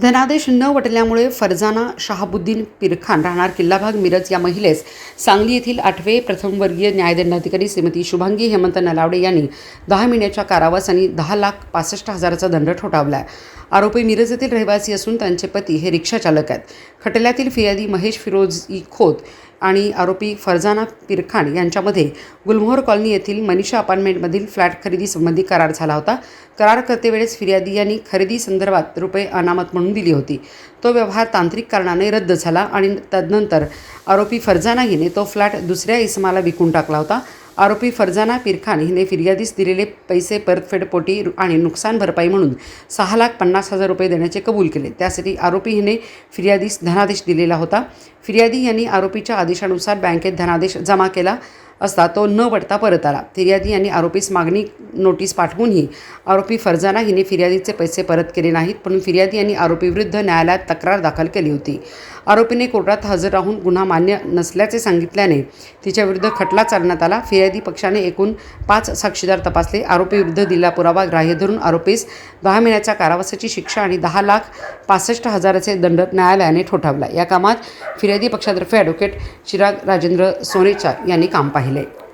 धनादेश न वटल्यामुळे फरजाना शहाबुद्दीन पिरखान राहणार किल्लाभाग मिरज या महिलेस. सांगली येथील आठवे प्रथमवर्गीय न्यायदंडाधिकारी श्रीमती शुभांगी हेमंत नलावडे यांनी दहा महिन्याच्या कारावास आणि दहा लाख पासष्ट हजाराचा दंड ठोठावला आहे आरोपी मिरज येथील रहिवासी असून त्यांचे पती हे रिक्षाचालक आहेत. खटल्यातील फिर्यादी महेश फिरोजी खोत आणि आरोपी फरजाना पिरखान यांच्यामध्ये गुलमोहर कॉलनी येथील मनीषा अपार्टमेंटमधील फ्लॅट खरेदी संबंधी करार झाला होता. करार करतेवेळेस फिर्यादी यांनी खरेदी संदर्भात रुपये अनामत म्हणून दिली होती. तो व्यवहार तांत्रिक कारणाने रद्द झाला आणि तदनंतर आरोपी फरजाना हिने तो फ्लॅट दुसऱ्या इसमाला विकून टाकला होता. आरोपी फरजाना पिरखान हिने फिर्यादीस दिलेले पैसे परतफेडपोटी आणि नुकसान भरपाई म्हणून सहा लाख पन्नास हजार रुपये देण्याचे कबूल केले. त्यासाठी आरोपी हिने फिर्यादीस धनादेश दिलेला होता. फिर्यादी यांनी आरोपीच्या आदेशानुसार बँकेत धनादेश जमा केला. असता तो न वटता परत आला. फिर्यादी यांनी आरोपीस मागणी नोटीस पाठवूनही आरोपी फरजाना हिने फिर्यादीचे पैसे परत केले नाहीत म्हणून फिर्यादी यांनी आरोपीविरुद्ध न्यायालयात तक्रार दाखल केली होती. आरोपीने कोर्टात हजर राहून गुन्हा मान्य नसल्याचे सांगितल्याने तिच्याविरुद्ध खटला चालण्यात आला. फिर्यादी पक्षाने एकूण पाच साक्षीदार तपासले. आरोपीविरुद्ध दिला पुरावा ग्राह्य धरून आरोपीस दहा महिन्याच्या कारावासाची शिक्षा आणि दहा लाख पासष्ट हजाराचे दंड न्यायालयाने ठोठावला. या कामात फिर्यादी पक्षातर्फे ॲडव्होकेट चिराग राजेंद्र सोनेचा यांनी काम पाहिले. രാഹിലെ